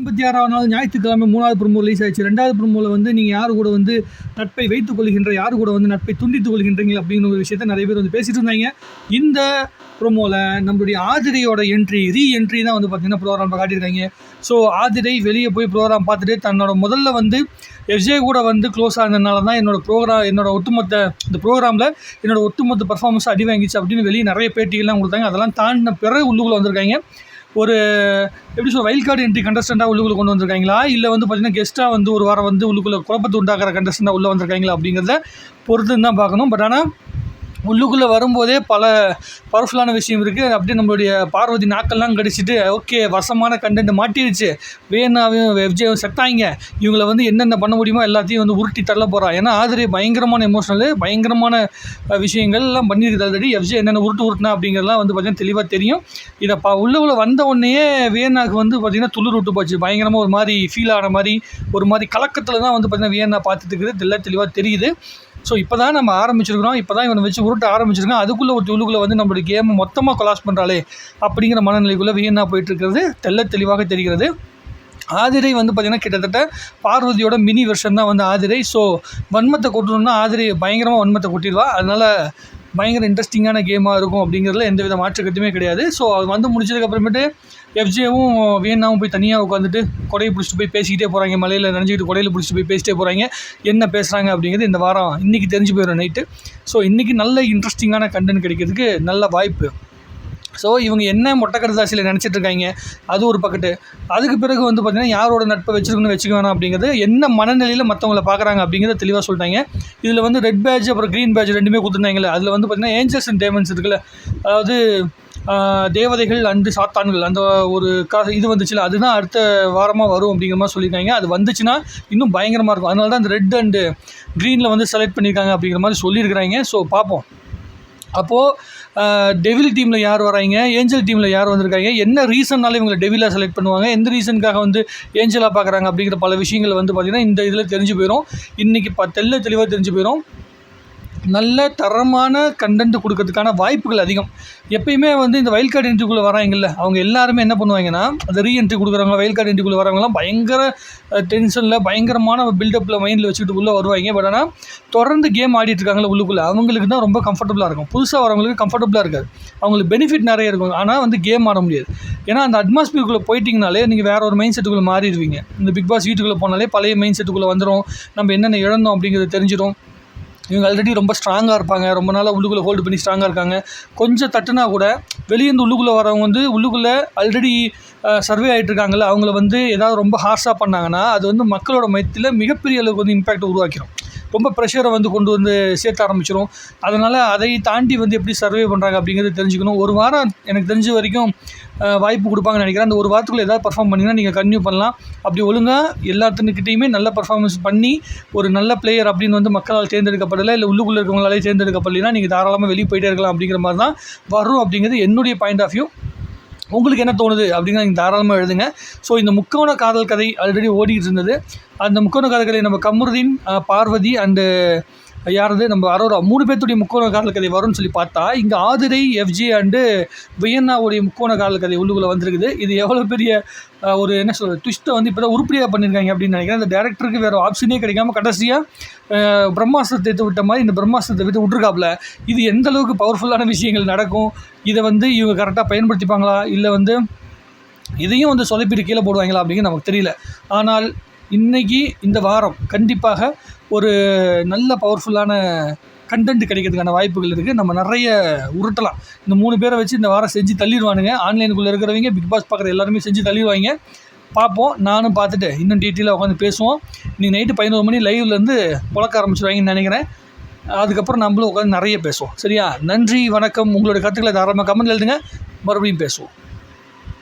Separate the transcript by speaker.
Speaker 1: ஐம்பத்தி ஆறாவது நாள் ஞாயிற்றுக்கிழமை மூணாவது ப்ரோமோ ரிலீஸ் ஆயிடுச்சு. ரெண்டாவது ப்ரோமோவில் வந்து நீங்கள் யார் கூட வந்து நட்பை வைத்துக் கொள்கின்ற யார் கூட வந்து நட்பை துண்டித்துக் கொள்கின்றீங்க அப்படிங்கிற ஒரு விஷயத்த நிறைய பேர் வந்து பேசிட்டு இருந்தாங்க. இந்த ப்ரோமோவில் நம்மளுடைய ஆதிரையோட என்ட்ரி ரீ என்ட்ரி தான் வந்து பார்த்தீங்கன்னா ப்ரோக்ராம் காட்டியிருக்காங்க. ஸோ ஆதிரை வெளியே போய் ப்ரோக்ராம் பார்த்துட்டு தன்னோட முதல்ல வந்து எஃப்ஜே கூட வந்து க்ளோஸ் ஆனதுனால தான் என்னோட ப்ரோக்ராம் என்னோட ஒட்டுமொத்த இந்த ப்ரோக்ராமில் என்னோட ஒட்டுமொத்த பர்ஃபார்மன்ஸ் அடி வாங்கிச்சு அப்படின்னு வெளியே நிறைய பேட்டிகள்லாம் கொடுத்தாங்க. அதெல்லாம் தாண்டின பிறகு உள்ளுக்குள்ளே வந்திருக்காங்க. ஒரு எப்படி சொல்ல வைல்ட் கார்டு என்ட்ரி கண்டஸ்டண்ட்டாக உள்ளுக்குள்ளே கொண்டு வந்திருக்காங்களா? இல்லை வந்து பார்த்தீங்கன்னா கெஸ்ட்டாக வந்து ஒரு வாரம் வந்து உள்ளுக்குள்ளே குழப்பத்தை உண்டாக்குற கண்டஸ்டண்ட்டாக உள்ளே வந்திருக்காங்களா அப்படிங்கிறத பொறுத்து தான் பார்க்கணும். பட் ஆனால் உள்ளுக்குள்ளே வரும்போதே பல பவர்ஃபுல்லான விஷயம் இருக்குது அப்படியே நம்மளுடைய பார்வதி நாக்கெல்லாம் கடிச்சிட்டு ஓகே வசமான கண்டென்ட் மாட்டிடுச்சு வேணாவும் விஜயும் செத்தாங்க. இவங்களை வந்து என்னென்ன பண்ண முடியுமோ எல்லாத்தையும் வந்து உருட்டி தள்ள போகிறா ஏன்னா ஆதிரி பயங்கரமான எமோஷனல் பயங்கரமான விஷயங்கள் எல்லாம் பண்ணியிருக்குது ஆல்ரெடி எஃப்ஜே என்னென்ன உருட்டு உருட்டினா அப்படிங்கிறதெல்லாம் வந்து பார்த்திங்கன்னா தெளிவாக தெரியும். இதை ப உள்ளுக்குள்ளே வந்த உடனேயே வியன்னாக்கு வந்து பார்த்திங்கன்னா துளிர் விட்டு போச்சு. பயங்கரமாக ஒரு மாதிரி ஃபீல் ஆன மாதிரி ஒரு மாதிரி கலக்கத்தில் தான் வந்து பார்த்திங்கன்னா வியன்னா பார்த்துட்டு இருக்குது. தெளிவாக தெரியுது. ஸோ இப்போ தான் நம்ம ஆரம்பிச்சிருக்கிறோம். இப்போ தான் இவனை வச்சு உருட்ட ஆரம்பிச்சிருக்கோம் அதுக்குள்ளே ஒரு துளுக்குள்ளே வந்து நம்மளுடைய கேமை மொத்தமாக கொலாஸ் பண்ணுறாளே அப்படிங்கிற மனநிலைக்குள்ளே வீணாக போயிட்டு இருக்கிறது. தெள்ள தெளிவாக தெரிகிறது. ஆதிரை வந்து பார்த்திங்கன்னா கிட்டத்தட்ட பார்வதியோட மினி வெர்ஷன் தான் வந்து ஆதிரை. ஸோ வன்மத்தை கொட்டணும்னா ஆதிரை பயங்கரமாக வன்மத்தை கொட்டிடுவா. அதனால் பயங்கர இன்ட்ரெஸ்டிங்கான கேமாக இருக்கும் அப்படிங்கிறதுல எந்த வித மாற்று கருத்துமே கிடையாது. ஸோ அது வந்து முடிச்சதுக்கப்புறமேட்டு எஃப்ஜேவும் வியன்னாவும் போய் தனியாக உட்காந்துட்டு கொடையை பிடிச்சிட்டு போய் பேசிக்கிட்டே போகிறாங்க மலையில் நினச்சிக்கிட்டு கொடையில் பிடிச்சிட்டு போய் பேசிட்டே போகிறாங்க என்ன பேசுகிறாங்க அப்படிங்கிறது இந்த வாரம் இன்றைக்கி தெரிஞ்சு போயிடும் நைட்டு ஸோ இன்றைக்கி நல்ல இன்ட்ரெஸ்டிங்கான கண்டென்ட் கிடைக்கிறதுக்கு நல்ல வாய்ப்பு. ஸோ இவங்க என்ன மொட்டைக்கரதாசியில் நினச்சிட்டு இருக்காங்க? அது ஒரு பக்கத்து. அதுக்கு பிறகு வந்து பார்த்திங்கன்னா யாரோட நட்பை வச்சிருக்கணும் வச்சுக்க வேணாம் அப்படிங்கிறது என்ன மனநிலையில் மற்றவங்கள பார்க்குறாங்க அப்படிங்கிறத தெளிவாக சொல்லிட்டாங்க. இதில் வந்து ரெட் பேட்ச் அப்புறம் க்ரீன் பேட்ச் ரெண்டுமே கொடுத்துருந்தாங்கல்ல அதில் வந்து பார்த்திங்கன்னா ஏஞ்சல்ஸ் அண்ட் டேமன்ஸ் இருக்குல்ல. அதாவது தேவதைகள் அண்டு சாத்தான்கள் அந்த ஒரு கா இது வந்துச்சுல அதுதான் அடுத்த வாரமாக வரும் அப்படிங்கிற மாதிரி சொல்லியிருக்காங்க. அது வந்துச்சுன்னா இன்னும் பயங்கரமாக இருக்கும். அதனால தான் அந்த ரெட் அண்டு க்ரீனில் வந்து செலக்ட் பண்ணியிருக்காங்க அப்படிங்கிற மாதிரி சொல்லியிருக்கிறாங்க. ஸோ பார்ப்போம். அப்போது டெவில் டீமில் யார் வராங்க ஏஞ்சல் டீமில் யார் வந்திருக்காங்க என்ன ரீசன்னால இவங்களை டெவிலாக செலக்ட் பண்ணுவாங்க எந்த ரீசனுக்காக வந்து ஏஞ்சலாக பார்க்குறாங்க அப்படிங்கிற பல விஷயங்கள் வந்து பார்த்திங்கன்னா இந்த இதில் தெரிஞ்சு போயிடும் இன்றைக்கி ப தெல்ல தெளிவாக தெரிஞ்சு போயிடும் நல்ல தரமான கண்டென்ட் கொடுக்கறதுக்கான வாய்ப்புகள் அதிகம். எப்பயுமே வந்து இந்த வயல் கார்டு என்ட்ரிக்குள்ளே வராங்கல்ல அவங்க எல்லாருமே என்ன பண்ணுவாங்கன்னா அந்த ரீஎன்ட்ரி கொடுக்குறவங்க வயல் கார்டு என்ட்ரிக்குள்ளே வரவங்கலாம் பயங்கர டென்ஷனில் பயங்கரமான பில்டப்பில் மைண்டில் வச்சுக்கிட்டு உள்ளே வருவாங்க. பட் ஆனால் தொடர்ந்து கேம் ஆடிட்டு இருக்காங்களே உள்ளுக்குள்ளே அவங்களுக்கு தான் ரொம்ப கம்ஃபர்டபுளாக இருக்கும். புதுசாக வரவங்களுக்கு கம்ஃபர்டபுளாக இருக்காது. அவங்களுக்கு பெனிஃபிட் நிறைய இருக்கும். ஆனால் வந்து கேம் ஆட முடியாது. ஏன்னா அந்த அட்மாஸ்பியருக்குள்ளே போயிட்டிங்கனாலே நீங்கள் வேற ஒரு மைண்ட் செட்டுக்குள்ளே மாறிடுவீங்க. இந்த பிக் பாஸ் வீட்டுக்குள்ளே போனாலே பழைய மைண்ட் செட்டுக்குள்ளே வந்துடும் நம்ம என்னென்ன இழந்தோம் அப்படிங்கிறது தெரிஞ்சிடும் இவங்க ஆல்ரெடி ரொம்ப ஸ்ட்ராங்காக இருப்பாங்க. ரொம்ப நாளாக உள்ளுக்குள்ளே ஹோல்டு பண்ணி ஸ்ட்ராங்காக இருக்காங்க. கொஞ்சம் தட்டுனா கூட வெளியேருந்து உள்ளுக்குள்ளே வரவங்க வந்து உள்ளுக்குள்ளே ஆல்ரெடி சர்வே ஆகிட்டு இருக்காங்கல்ல அவங்கள வந்து ஏதாவது ரொம்ப ஹார்ஷாக பண்ணாங்கன்னா அது வந்து மக்களோட மையத்தில் மிகப்பெரிய அளவுக்கு வந்து இம்பேக்ட் உருவாக்கிடும் ரொம்ப ப்ரெஷரை வந்து கொண்டு வந்து சேர்த்த ஆரம்பிச்சிடும் அதனால் அதை தாண்டி வந்து எப்படி சர்வே பண்ணுறாங்க அப்படிங்கிறத தெரிஞ்சுக்கணும். ஒரு வாரம் எனக்கு தெரிஞ்ச வரைக்கும் வாய்ப்பு கொடுப்பாங்கன்னு நினைக்கிறேன். அந்த ஒரு வாரத்துக்குள்ளே ஏதாவது பர்ஃபார்ம் பண்ணிங்கன்னா நீங்கள் கன்டினியூ பண்ணலாம். அப்படி ஒழுங்காக எல்லாத்துக்கிட்டையுமே நல்ல பர்ஃபார்மன்ஸ் பண்ணி ஒரு நல்ல பிளேயர் அப்படின்னு வந்து மக்களால் தேர்ந்தெடுக்கப்படலை இல்லை உள்ளுக்குள்ளே இருக்கவங்களாலே தேர்ந்தெடுக்கப்படலைன்னா நீங்கள் தாராளமாக வெளியே போயிட்டே இருக்கலாம் அப்படிங்கிற மாதிரி தான் வரும் அப்படிங்கிறது என்னுடைய பாயிண்ட் ஆஃப் வியூ உங்களுக்கு என்ன தோணுது அப்படிங்கிற நீங்கள் தாராளமாக எழுதுங்க. ஸோ இந்த முக்கோண காதல் கதை ஆல்ரெடி ஓடிக்கிட்டு இருந்தது. அந்த முக்கோண காதல் கதை நம்ம கமருதீன் பார்வதி அண்டு யாரது? நம்ம அரோரா. மூணு பேர்த்துடைய முக்கோண காதல் கதை வரும்னு சொல்லி பார்த்தா இங்கே ஆதிரை எஃப்ஜி அண்டு வியன்னாவுடைய முக்கோண காதல் கதை உள்ளுக்குள்ளே வந்திருக்குது. இது எவ்வளோ பெரிய ஒரு என்ன சொல்கிறது ட்விஸ்ட்டை வந்து இப்போ தான் உருப்படியாக பண்ணியிருக்காங்க அப்படின்னு நினைக்கிறேன். இந்த டேரக்டருக்கு வேறு ஆப்ஷனே கிடைக்காம கடைசியாக பிரம்மாஸ்திரத்தை விட்ட மாதிரி இந்த பிரம்மாஸ்திரத்தை விட்டு விட்ருக்காப்புல இது எந்த அளவுக்கு பவர்ஃபுல்லான விஷயங்கள் நடக்கும்? இதை வந்து இவங்க கரெக்டாக பயன்படுத்திப்பாங்களா? இல்லை வந்து இதையும் வந்து சொதப்பிட்டு கீழே போடுவாங்களா அப்படிங்கிறது நமக்கு தெரியல. ஆனால் இன்னைக்கு இந்த வாரம் கண்டிப்பாக ஒரு நல்ல பவர்ஃபுல்லான கண்டென்ட் கிடைக்கிறதுக்கான வாய்ப்புகள் இருக்குது நம்ம நிறைய உருட்டலாம். இந்த மூணு பேரை வச்சு இந்த வாரம் செஞ்சு தள்ளிடுவானுங்க. ஆன்லைனுக்குள்ளே இருக்கிறவங்க பிக் பாஸ் பார்க்குற எல்லாருமே செஞ்சு தள்ளிடுவாங்க. பார்ப்போம். நானும் பார்த்துட்டு இன்னும் டீட்டெயிலாக உட்காந்து பேசுவோம். இன்றைக்கி நைட்டு பதினோரு மணி லைவ்லேருந்து புழக்க ஆரம்பிச்சிருவாங்கன்னு நினைக்கிறேன். அதுக்கப்புறம் நம்மளும் உட்காந்து நிறைய பேசுவோம். சரியா? நன்றி வணக்கம். உங்களோட கருத்துக்களை தாராளமாக கமெண்ட் எழுதுங்க. மறுபடியும் பேசுவோம்.